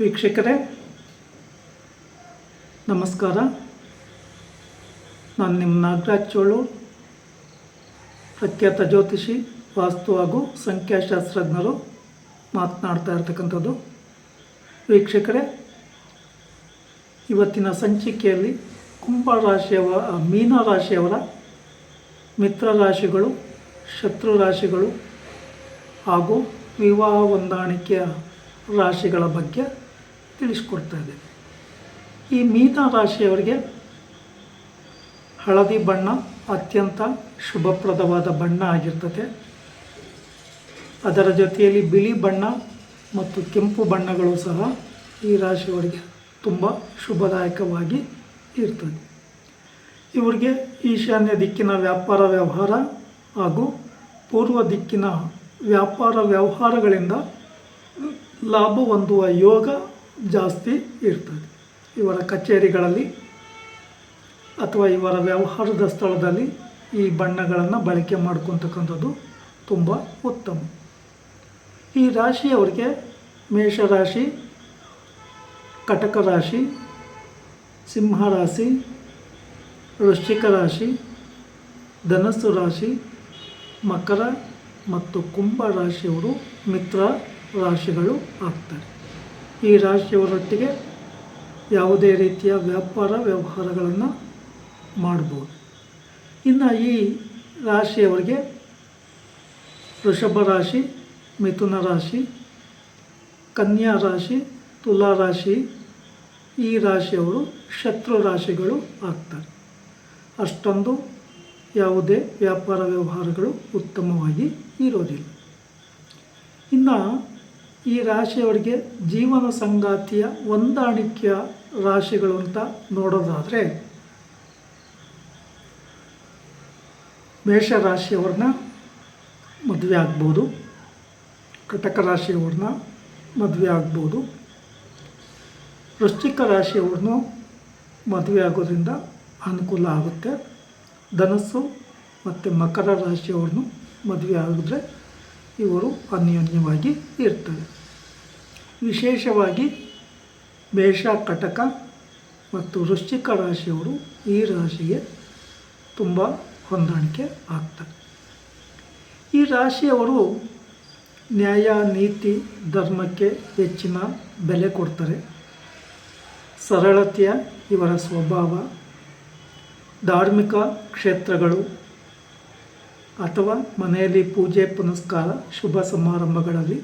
ವೀಕ್ಷಕರೇ, ನಮಸ್ಕಾರ. ನಾನು ನಿಮ್ಮ ನಾಗರಾಜ್ ಚೋಳು, ಪ್ರಖ್ಯಾತ ಜ್ಯೋತಿಷಿ, ವಾಸ್ತು ಹಾಗೂ ಸಂಖ್ಯಾಶಾಸ್ತ್ರಜ್ಞರು. ಮಾತನಾಡ್ತಾ ಇರ್ತಕ್ಕಂಥದ್ದು. ವೀಕ್ಷಕರೇ, ಇವತ್ತಿನ ಸಂಚಿಕೆಯಲ್ಲಿ ಕುಂಭ ರಾಶಿಯವ ಮೀನ ರಾಶಿಯವರ ಮಿತ್ರ ರಾಶಿಗಳು, ಶತ್ರು ರಾಶಿಗಳು ಹಾಗೂ ವಿವಾಹ ಹೊಂದಾಣಿಕೆಯ ರಾಶಿಗಳ ಬಗ್ಗೆ ತಿಳಿಸ್ಕೊಡ್ತಾ ಇದೆ. ಈ ಮೀನ ರಾಶಿಯವರಿಗೆ ಹಳದಿ ಬಣ್ಣ ಅತ್ಯಂತ ಶುಭಪ್ರದವಾದ ಬಣ್ಣ ಆಗಿರ್ತದೆ. ಅದರ ಜೊತೆಯಲ್ಲಿ ಬಿಳಿ ಬಣ್ಣ ಮತ್ತು ಕೆಂಪು ಬಣ್ಣಗಳು ಸಹ ಈ ರಾಶಿಯವರಿಗೆ ತುಂಬ ಶುಭದಾಯಕವಾಗಿ ಇರ್ತದೆ. ಇವರಿಗೆ ಈಶಾನ್ಯ ದಿಕ್ಕಿನ ವ್ಯಾಪಾರ ವ್ಯವಹಾರ ಹಾಗೂ ಪೂರ್ವ ದಿಕ್ಕಿನ ವ್ಯಾಪಾರ ವ್ಯವಹಾರಗಳಿಂದ ಲಾಭ ಹೊಂದುವ ಯೋಗ ಜಾಸ್ತಿ ಇರ್ತದೆ. ಇವರ ಕಚೇರಿಗಳಲ್ಲಿ ಅಥವಾ ಇವರ ವ್ಯವಹಾರದ ಸ್ಥಳದಲ್ಲಿ ಈ ಬಣ್ಣಗಳನ್ನು ಬಳಕೆ ಮಾಡ್ಕೊತಕ್ಕಂಥದ್ದು ತುಂಬ ಉತ್ತಮ. ಈ ರಾಶಿಯವರಿಗೆ ಮೇಷರಾಶಿ ಕಟಕ ರಾಶಿ ಸಿಂಹ ರಾಶಿ ವೃಶ್ಚಿಕ ರಾಶಿ, ಧನಸ್ಸು ರಾಶಿ, ಮಕರ ಮತ್ತು ಕುಂಭ ರಾಶಿಯವರು ಮಿತ್ರ ರಾಶಿಗಳು ಆಗ್ತಾರೆ. ಈ ರಾಶಿಯವರೊಟ್ಟಿಗೆ ಯಾವುದೇ ರೀತಿಯ ವ್ಯಾಪಾರ ವ್ಯವಹಾರಗಳನ್ನು ಮಾಡ್ಬೋದು. ಇನ್ನು ಈ ರಾಶಿಯವರಿಗೆ ವೃಷಭ ರಾಶಿ, ಮಿಥುನ ರಾಶಿ, ಕನ್ಯಾ ರಾಶಿ, ತುಲಾ ರಾಶಿ, ಈ ರಾಶಿಯವರು ಶತ್ರು ರಾಶಿಗಳು ಆಗ್ತಾರೆ. ಅಷ್ಟೊಂದು ಯಾವುದೇ ವ್ಯಾಪಾರ ವ್ಯವಹಾರಗಳು ಉತ್ತಮವಾಗಿ ಇರೋದಿಲ್ಲ. ಇನ್ನು ಈ ರಾಶಿಯವರಿಗೆ ಜೀವನ ಸಂಗಾತಿಯ ಹೊಂದಾಣಿಕೆಯ ರಾಶಿಗಳು ಅಂತ ನೋಡೋದಾದರೆ ಮೇಷರಾಶಿಯವ್ರನ್ನ ಮದುವೆ ಆಗ್ಬೋದು, ಕಟಕ ರಾಶಿಯವ್ರನ್ನ ಮದುವೆ ಆಗ್ಬೋದು, ವೃಶ್ಚಿಕ ರಾಶಿಯವ್ರನ್ನೂ ಮದುವೆ ಆಗೋದ್ರಿಂದ ಅನುಕೂಲ ಆಗುತ್ತೆ. ಧನಸ್ಸು ಮತ್ತು ಮಕರ ರಾಶಿಯವ್ರನ್ನೂ ಮದುವೆ ಆಗಿದ್ರೆ ಇವರು ಅನ್ಯೋನ್ಯವಾಗಿ ಇರ್ತವೆ. ವಿಶೇಷವಾಗಿ ಮೇಷ ಕಟಕ ಮತ್ತು ವೃಶ್ಚಿಕ ರಾಶಿಯವರು ಈ ರಾಶಿಗೆ ತುಂಬ ಹೊಂದಾಣಿಕೆ ಆಗ್ತಾರೆ ಈ ರಾಶಿಯವರು ನ್ಯಾಯ, ನೀತಿ, ಧರ್ಮಕ್ಕೆ ಹೆಚ್ಚಿನ ಬೆಲೆ ಕೊಡ್ತಾರೆ. ಸರಳತೆಯ ಇವರ ಸ್ವಭಾವ, ಧಾರ್ಮಿಕ ಕ್ಷೇತ್ರಗಳು ಅಥವಾ ಮನೆಯಲ್ಲಿ ಪೂಜೆ, ಪುನಸ್ಕಾರ, ಶುಭ ಸಮಾರಂಭಗಳಲ್ಲಿ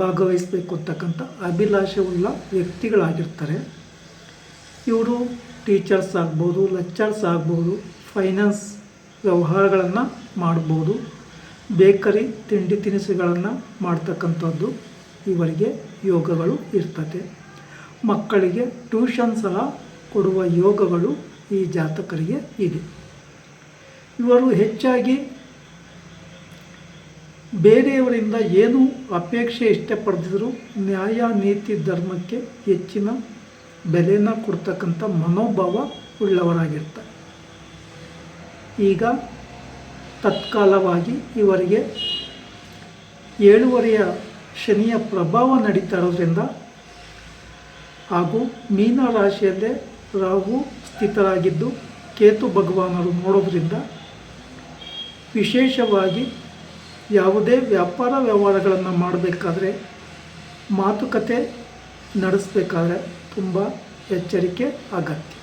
ಭಾಗವಹಿಸಬೇಕು ಅಂತಕ್ಕಂಥ ಅಭಿಲಾಷೆಯುಳ್ಳ ವ್ಯಕ್ತಿಗಳಾಗಿರ್ತಾರೆ. ಇವರು ಟೀಚರ್ಸ್ ಆಗ್ಬೋದು, ಲೆಕ್ಚರ್ಸ್ ಆಗ್ಬೋದು, ಫೈನಾನ್ಸ್ ವ್ಯವಹಾರಗಳನ್ನು ಮಾಡ್ಬೋದು, ಬೇಕರಿ, ತಿಂಡಿ ತಿನಿಸುಗಳನ್ನು ಮಾಡ್ತಕ್ಕಂಥದ್ದು ಇವರಿಗೆ ಯೋಗಗಳು ಇರ್ತದೆ. ಮಕ್ಕಳಿಗೆ ಟ್ಯೂಷನ್ ಸಹ ಕೊಡುವ ಯೋಗಗಳು ಈ ಜಾತಕರಿಗೆ ಇದೆ. ಇವರು ಹೆಚ್ಚಾಗಿ ಬೇರೆಯವರಿಂದ ಏನು ಅಪೇಕ್ಷೆ ಇಷ್ಟಪಡದಿದ್ದರೂ ನ್ಯಾಯ, ನೀತಿ, ಧರ್ಮಕ್ಕೆ ಹೆಚ್ಚಿನ ಬೆಲೆನ ಕೊಡ್ತಕ್ಕಂಥ ಮನೋಭಾವ ಉಳ್ಳವರಾಗಿರ್ತಾರೆ. ಈಗ ತತ್ಕಾಲವಾಗಿ ಇವರಿಗೆ ಏಳುವರೆಯ ಶನಿಯ ಪ್ರಭಾವ ನಡೀತಾ ಇರೋದ್ರಿಂದ ಹಾಗೂ ಮೀನ ರಾಶಿಯಲ್ಲೇ ರಾಹು ಸ್ಥಿತರಾಗಿದ್ದು ಕೇತು ಭಗವಾನರು ನೋಡೋದ್ರಿಂದ ವಿಶೇಷವಾಗಿ ಯಾವುದೇ ವ್ಯಾಪಾರ ವ್ಯವಹಾರಗಳನ್ನು ಮಾಡಬೇಕಾದ್ರೆ ಮಾತುಕತೆ ನಡೆಸಬೇಕಾದ್ರೆ ತುಂಬ ಎಚ್ಚರಿಕೆ ಅಗತ್ಯ.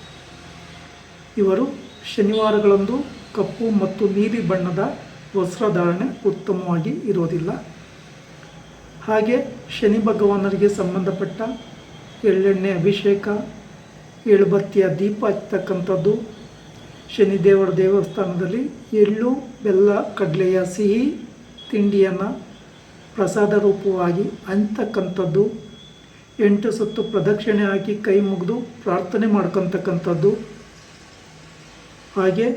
ಇವರು ಶನಿವಾರಗಳಂದು ಕಪ್ಪು ಮತ್ತು ನೀಲಿ ಬಣ್ಣದ ವಸ್ತ್ರಧಾರಣೆ ಉತ್ತಮವಾಗಿ ಇರೋದಿಲ್ಲ. ಹಾಗೆ ಶನಿ ಭಗವಾನರಿಗೆ ಸಂಬಂಧಪಟ್ಟ ಎಳ್ಳೆಣ್ಣೆ ಅಭಿಷೇಕ, ಎಳುಬತ್ತಿಯ ದೀಪ ಹಚ್ಚತಕ್ಕಂಥದ್ದು ಶನಿದೇವರ ದೇವಸ್ಥಾನದಲ್ಲಿ ಎಳ್ಳು, ಬೆಲ್ಲ, ಕಡಲೆಯ ಸಿಹಿ ತಿಂಡಿಯನ್ನು ಪ್ರಸಾದ ರೂಪವಾಗಿ ಅಂತಕ್ಕಂಥದ್ದು ಎಂಟು ಸುತ್ತು ಪ್ರದಕ್ಷಿಣೆ ಹಾಕಿ ಕೈ ಮುಗಿದು ಪ್ರಾರ್ಥನೆ ಮಾಡ್ಕೊತಕ್ಕಂಥದ್ದು. ಹಾಗೆ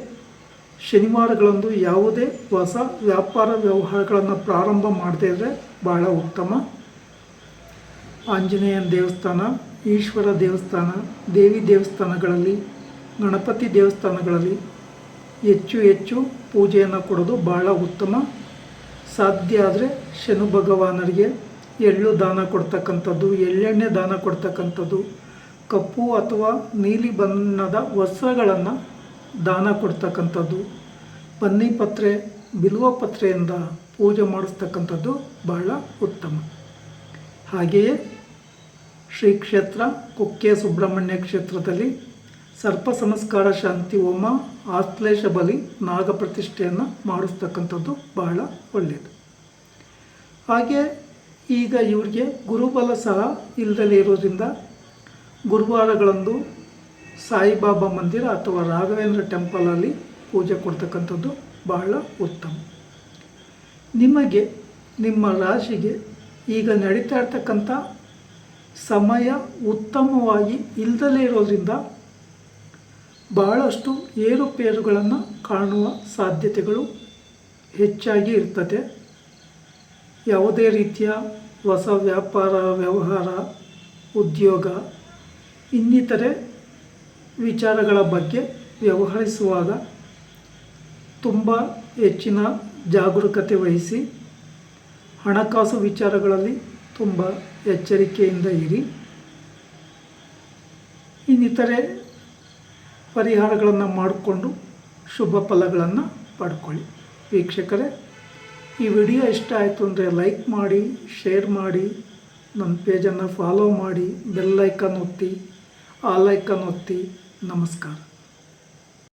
ಶನಿವಾರಗಳಂದು ಯಾವುದೇ ಹೊಸ ವ್ಯಾಪಾರ ವ್ಯವಹಾರಗಳನ್ನು ಪ್ರಾರಂಭ ಮಾಡದೇ ಇದ್ದರೆ ಭಾಳ ಉತ್ತಮ. ಆಂಜನೇಯನ ದೇವಸ್ಥಾನ, ಈಶ್ವರ ದೇವಸ್ಥಾನ, ದೇವಿ ದೇವಸ್ಥಾನಗಳಲ್ಲಿ ಗಣಪತಿ ದೇವಸ್ಥಾನಗಳಲ್ಲಿ ಹೆಚ್ಚು ಹೆಚ್ಚು ಪೂಜೆಯನ್ನು ಕೊಡೋದು ಭಾಳ ಉತ್ತಮ. ಸಾಧ್ಯ ಆದರೆ ಶನು ಭಗವಾನರಿಗೆ ಎಳ್ಳು ದಾನ ಕೊಡ್ತಕ್ಕಂಥದ್ದು, ಎಳ್ಳೆಣ್ಣೆ ದಾನ ಕೊಡ್ತಕ್ಕಂಥದ್ದು, ಕಪ್ಪು ಅಥವಾ ನೀಲಿ ಬಣ್ಣದ ವಸ್ತ್ರಗಳನ್ನು ದಾನ ಕೊಡ್ತಕ್ಕಂಥದ್ದು. ಪನ್ನಿಪತ್ರೆ ಬಿಲ್ವ ಪತ್ರೆಯಿಂದ ಪೂಜೆ ಮಾಡಿಸ್ತಕ್ಕಂಥದ್ದು ಬಹಳ ಉತ್ತಮ. ಹಾಗೆಯೇ ಶ್ರೀ ಕ್ಷೇತ್ರ ಕುಕ್ಕೆ ಸುಬ್ರಹ್ಮಣ್ಯ ಕ್ಷೇತ್ರದಲ್ಲಿ ಸರ್ಪ ಸಂಸ್ಕಾರ ಶಾಂತಿ ಹೋಮ, ಆಶ್ಲೇಷ ಬಲಿ, ನಾಗ ಪ್ರತಿಷ್ಠೆಯನ್ನು ಮಾಡಿಸ್ತಕ್ಕಂಥದ್ದು ಬಹಳ ಒಳ್ಳೆಯದು ಹಾಗೆ ಈಗ ಇವರಿಗೆ ಗುರುಬಲ ಸಹ ಇಲ್ಲದಲೇ ಇರೋದ್ರಿಂದ ಗುರುವಾರಗಳಂದು ಸಾಯಿಬಾಬಾ ಮಂದಿರ ಅಥವಾ ರಾಘವೇಂದ್ರ ಟೆಂಪಲಲ್ಲಿ ಪೂಜೆ ಕೊಡ್ತಕ್ಕಂಥದ್ದು ಬಹಳ ಉತ್ತಮ. ನಿಮಗೆ, ನಿಮ್ಮ ರಾಶಿಗೆ ಈಗ ನಡೀತಾ ಇರ್ತಕ್ಕಂಥ ಸಮಯ ಉತ್ತಮವಾಗಿ ಇಲ್ಲದಲೇ ಇರೋದ್ರಿಂದ ಬಹಳಷ್ಟು ಏರುಪೇರುಗಳನ್ನು ಕಾಣುವ ಸಾಧ್ಯತೆಗಳು ಹೆಚ್ಚಾಗಿ ಇರ್ತದೆ. ಯಾವುದೇ ರೀತಿಯ ಹೊಸ ವ್ಯಾಪಾರ, ವ್ಯವಹಾರ, ಉದ್ಯೋಗ, ಇನ್ನಿತರೆ ವಿಚಾರಗಳ ಬಗ್ಗೆ ವ್ಯವಹರಿಸುವಾಗ ತುಂಬ ಹೆಚ್ಚಿನ ಜಾಗರೂಕತೆ ವಹಿಸಿ ಹಣಕಾಸು ವಿಚಾರಗಳಲ್ಲಿ ತುಂಬ ಎಚ್ಚರಿಕೆಯಿಂದ ಇರಿ. ಇನ್ನಿತರೆ ಪರಿಹಾರಗಳನ್ನು ಮಾಡಿಕೊಂಡು ಶುಭ ಫಲಗಳನ್ನು ಪಡ್ಕೊಳ್ಳಿ. ವೀಕ್ಷಕರೇ, ಈ ವಿಡಿಯೋ ಇಷ್ಟ ಆಯಿತು ಅಂದರೆ ಲೈಕ್ ಮಾಡಿ, ಶೇರ್ ಮಾಡಿ ನನ್ನ ಪೇಜನ್ನು ಫಾಲೋ ಮಾಡಿ, ಬೆಲ್ ಐಕನ್ ಒತ್ತಿ, ಆಲ್ ಐಕನ್ ಒತ್ತಿ. ನಮಸ್ಕಾರ.